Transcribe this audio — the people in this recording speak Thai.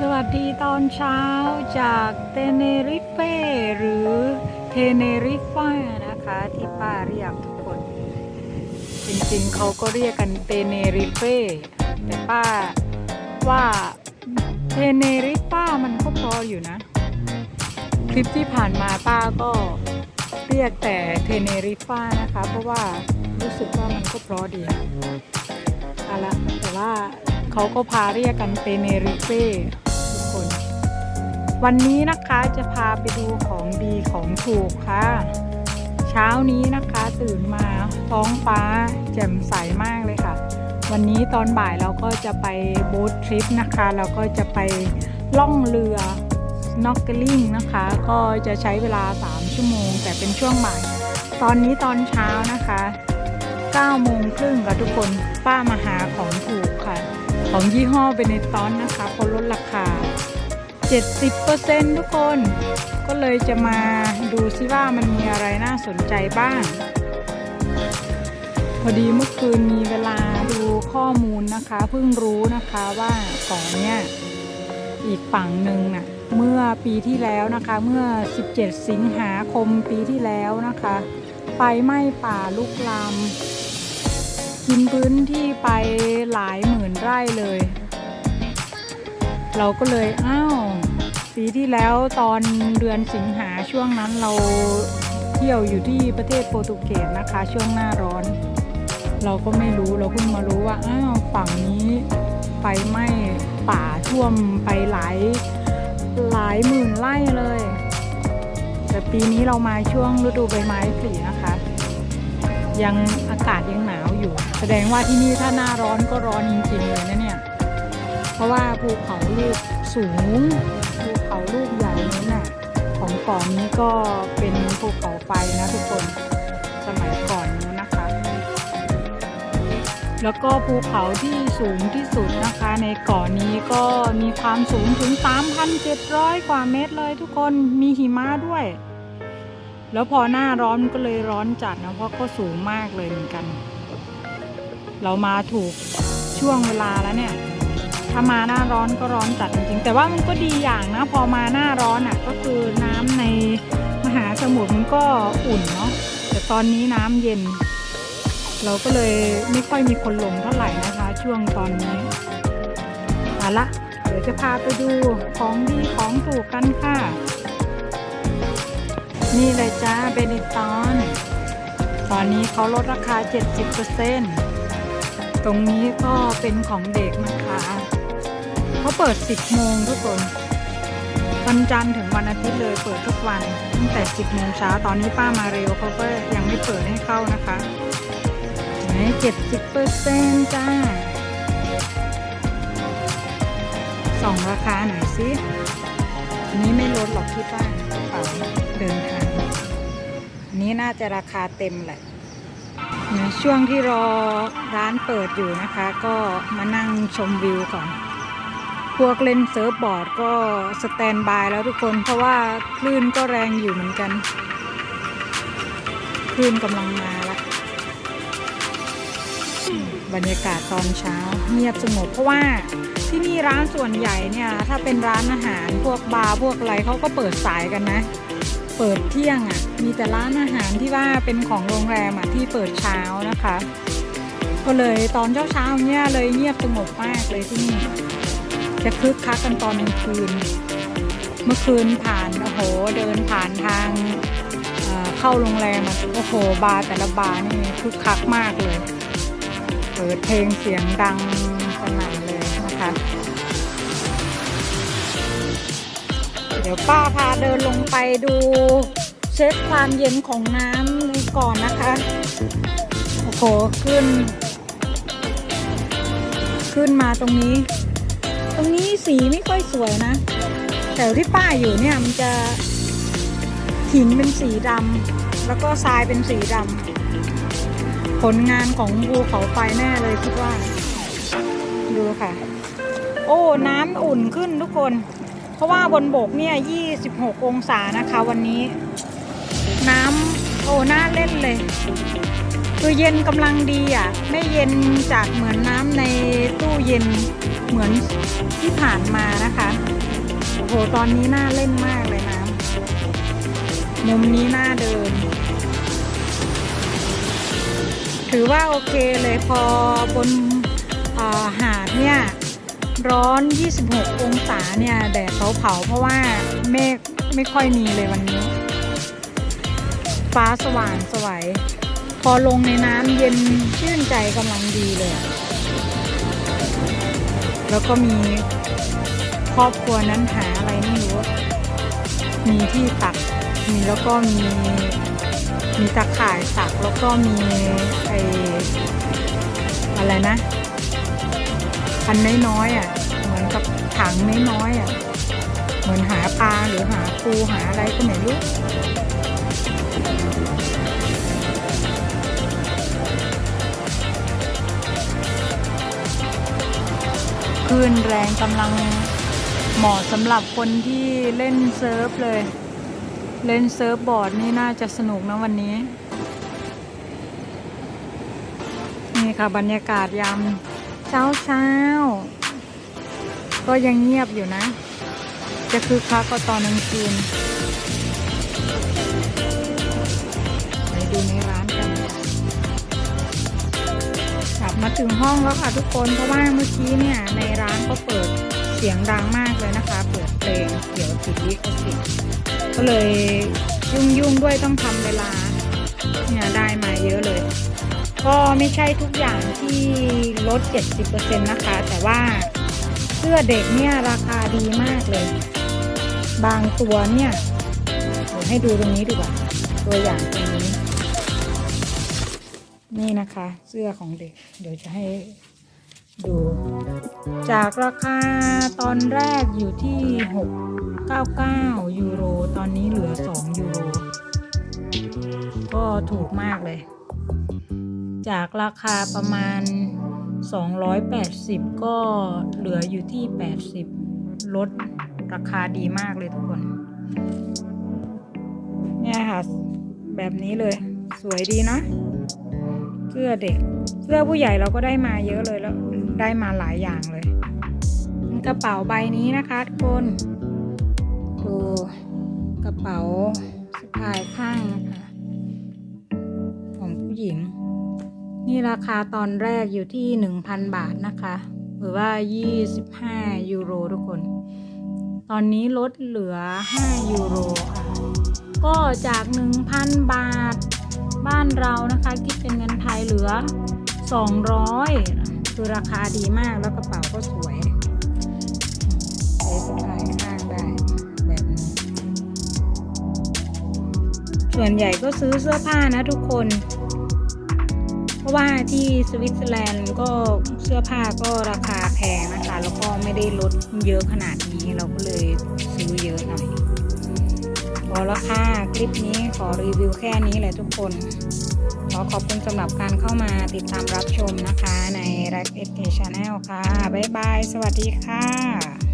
สวัสดีตอนเช้าจากเตเนริเฟหรือเทเนริฟานะคะที่ป้าเรียกทุกคน จริงๆเขาก็เรียกกันเตเนริเฟแต่ป้าว่าเทเนริฟามันก็พออยู่นะ คลิปที่ผ่านมาป้าก็เรียกแต่เทเนริฟานะคะ เพราะว่ารู้สึกว่ามันก็เพราะดีอาละแต่ว่าเขาก็พาเรียกกันเตเนริเฟทุกคน วันนี้นะคะจะพาไปดูของดีของถูกค่ะ เช้านี้นะคะตื่นมาท้องฟ้าแจ่มใสมากเลยค่ะ วันนี้ตอนบ่ายเราก็จะไปโบ๊ททริปนะคะ เราก็จะไปล่องเรือ snorkeling นะคะ ก็จะใช้เวลา 3 ชั่วโมง แต่เป็นช่วงบ่าย ตอนนี้ตอนเช้านะคะ9โมงครึ่งค่ะทุกคนป้ามาหาของถูกค่ะ ของยี่ห้อเบเนตอนนะคะเขาลดราคา 70%ทุกคน ก็เลยจะมาดูซิว่ามันมีอะไรน่าสนใจบ้าง พอดีเมื่อคืนมีเวลาดูข้อมูลนะคะ เพิ่งรู้นะคะว่าก่อนเนี่ยอีกฝั่งหนึ่งน่ะเมื่อปีที่แล้วนะคะเมื่อ 17 สิงหาคมปีที่แล้วนะคะไฟไหม้ป่าลุกลามกินพื้นที่ไปหลายหมื่นไร่เลย เราก็เลยอ้าวปีที่แล้วตอนเดือนสิงหาช่วงนั้นเราเที่ยวอยู่ที่ประเทศโปรตุเกสนะคะ ช่วงหน้าร้อน เราก็ไม่รู้เราเพิ่งมารู้ว่าอ้าวฝั่งนี้ไฟไหม้ป่าท่วมไปหลายหลายหมื่นไร่เลย แต่ปีนี้เรามาช่วงฤดูใบไม้ผลินะคะ ยังอากาศยังหนาวอยู่ แสดงว่าที่นี่ถ้าหน้าร้อนก็ร้อนจริงๆเลยนะเนี่ย เพราะว่าภูเขาลูกสูงภูเขาลูกใหญ่นี้น่ะของเกาะนนี้ก็เป็นภูเขาไฟนะทุกคนสมัยก่อนนู้นนะคะ แล้วก็ภูเขาที่สูงที่สุดนะคะ ในเกาะนนี้ก็มีความสูงถึง 3,700 กว่าเมตรเลยทุกคนมีหิมะด้วย แล้วพอหน้าร้อนก็เลยร้อนจัดนะเพราะก็สูงมากเลยเหมือนกัน เรามาถูกช่วงเวลาแล้วเนี่ย ถ้ามาหน้าร้อนก็ร้อนจัดจริงๆ แต่ว่ามันก็ดีอย่างนะ พอมาหน้าร้อนอะก็คือน้ำในมหาสมุทรมันก็อุ่นเนาะ แต่ตอนนี้น้ำเย็น เราก็เลยไม่ค่อยมีคนลงเท่าไหร่นะคะ ช่วงตอนนี้เอาละเดี๋ยวจะพาไปดูของดีของถูกกันค่ะ นี่เลยจ้าเบนิตอน ตอนนี้เขาลดราคา 70%ตรงนี้ก็เป็นของเด็กนะคะ เปิด 10 โมงทุกคน วันจันทร์ถึงวันอาทิตย์เลยเปิดทุกวัน ตั้งแต่ 10 โมงเช้าตอนนี้ป้ามาเร็วเขาก็ยังไม่เปิดให้เข้านะคะไหน70%จ้าสองราคาหน่อยสิอันนี้ไม่ลดหรอกที่ป้ากระเป๋าเดินทางอันนี้น่าจะราคาเต็มแหละนช่วงที่รอร้านเปิดอยู่นะคะ ก็มานั่งชมวิวก่อน พวกเล่นเซิร์ฟบอร์ดก็สแตนบายแล้วทุกคนเพราะว่าคลื่นก็แรงอยู่เหมือนกัน คลื่นกำลังมาละบรรยากาศตอนเช้าเงียบสงบเพราะว่าที่นี่ร้านส่วนใหญ่เนี่ย ถ้าเป็นร้านอาหารพวกบาร์พวกอะไรเขาก็เปิดสายกันนะ เปิดเที่ยงอะ่ะ มีแต่ร้านอาหารที่ว่าเป็นของโรงแรมอะ่ะที่เปิดเช้านะคะ ก็เลยตอนเช้าเช้าเนี่ยเลยเงียบสงบมากเลยที่นี่ จะคึกคักกันตอนกลางคืน เมื่อคืนผ่านโอ้โหเดินผ่านทางเอ่อเข้าโรงแรมโอ้โหบาร์แต่ละบาร์นี่คึกคักมากเลย เปิดเพลงเสียงดังสนั่นเลยนะคะ เดี๋ยวป้าพาเดินลงไปดูเช็คความเย็นของน้ำก่อนนะคะ โอ้โหขึ้น ขึ้นมาตรงนี้ รงนี้สีไม่ค่อยสวยนะแต่ที่ป้าอยู่เนี่ยมันจะหินเป็นสีดำแล้วก็ทรายเป็นสีดำผลงานของภูเขาไฟแน่เลยคิดว่า ดูค่ะ โอ้น้ำอุ่นขึ้นทุกคน เพราะว่าบนบกเนี่ย 26 องศานะคะวันนี้ น้ำโอ้น่าเล่นเลย คือเย็นกำลังดีอะ ไม่เย็นจากเหมือนน้ำในตู้เย็นเหมือนที่ผ่านมานะคะ โอ้โห ตอนนี้น่าเล่นมากเลยน้ำมุมนี้น่าเดิน ถือว่าโอเคเลยพอบนอาหาดเนี่ยร้อน 26 องศาเนี่ยแดดเผาๆเพราะว่าเมฆไม่ค่อยมีเลยวันนี้ ฟ้าสว่างสวย พอลงในน้ำเย็นชื่นใจกำลังดีเลย แล้วก็มีครอบครัวนั้นหาอะไรไม่รู้ มีที่ตัก มีแล้วก็มีมีตะข่ายสักแล้วก็มีไออะไรนะอันน้อยๆอะ เหมือนกับถังน้อยๆอะ เหมือนหาปลาหรือหาปูหาอะไรก็ไม่รู้ คลื่นแรงกำลังเหมาะสำหรับคนที่เล่นเซิร์ฟเลย เล่นเซิร์ฟบอร์ดนี่น่าจะสนุกนะวันนี้ นี่ค่ะบรรยากาศยามเช้าเช้าก็ยังเงียบอยู่นะ จะคือคักก็ตอนกลางคืนไปดูในร้าน ถึงห้องแล้วค่ะทุกคนเพราะว่าเมื่อกี้เนี่ยในร้านก็เปิดเสียงดังมากเลยนะคะ เปิดเพลงเดี๋ยวติดลิขสิทธิ์ก็เลยยุ่งยุ่งๆด้วยต้องทำเวลาเนี่ยได้มาเยอะเลย ก็ไม่ใช่ทุกอย่างที่ลด 70%นะคะ แต่ว่าเสื้อเด็กเนี่ยราคาดีมากเลย บางตัวเนี่ยเดี๋ยวให้ดูตรงนี้ดีกว่า ตัวอย่างตรง นี่นะคะ เสื้อของเด็ก เดี๋ยวจะให้ดู จากราคาตอนแรกอยู่ที่ 699 ยูโร ตอนนี้เหลือ 2 ยูโร ก็ถูกมากเลย จากราคาประมาณ 280 ก็เหลืออยู่ที่ 80 ลดราคาดีมากเลยทุกคน เนี่ยค่ะ แบบนี้เลย สวยดีเนาะ เสื้อเด็ก เสื้อผู้ใหญ่เราก็ได้มาเยอะเลยแล้วได้มาหลายอย่างเลย กระเป๋าใบนี้นะคะทุกคนดูกระเป๋าสะพายข้างนะคะของผู้หญิง นี่ราคาตอนแรกอยู่ที่ 1,000 บาทนะคะ หรือว่า 25 ยูโรทุกคน ตอนนี้ลดเหลือ 5 ยูโรค่ะ ก็จาก 1,000 บาท บ้านเรานะคะคิดเป็นเงินไทยเหลือ 200 คือราคาดีมากแล้วกระเป๋าก็สวยใช้สะพายข้างได้แบบนี้ส่วนใหญ่ก็ซื้อเสื้อผ้านะทุกคน เพราะว่าที่สวิตเซอร์แลนด์ก็เสื้อผ้าก็ราคาแพงนะคะ แล้วก็ไม่ได้ลดเยอะขนาดนี้เราก็เลยซื้อเยอะหน่อย อละค่ะคลิปนี้ขอรีวิวแค่นี้แหละทุกคน ขอขอบคุณสำหรับการเข้ามาติดตามรับชมนะคะใน r a c k เ Channel ค่ะ บ๊ายบาย สวัสดีค่ะ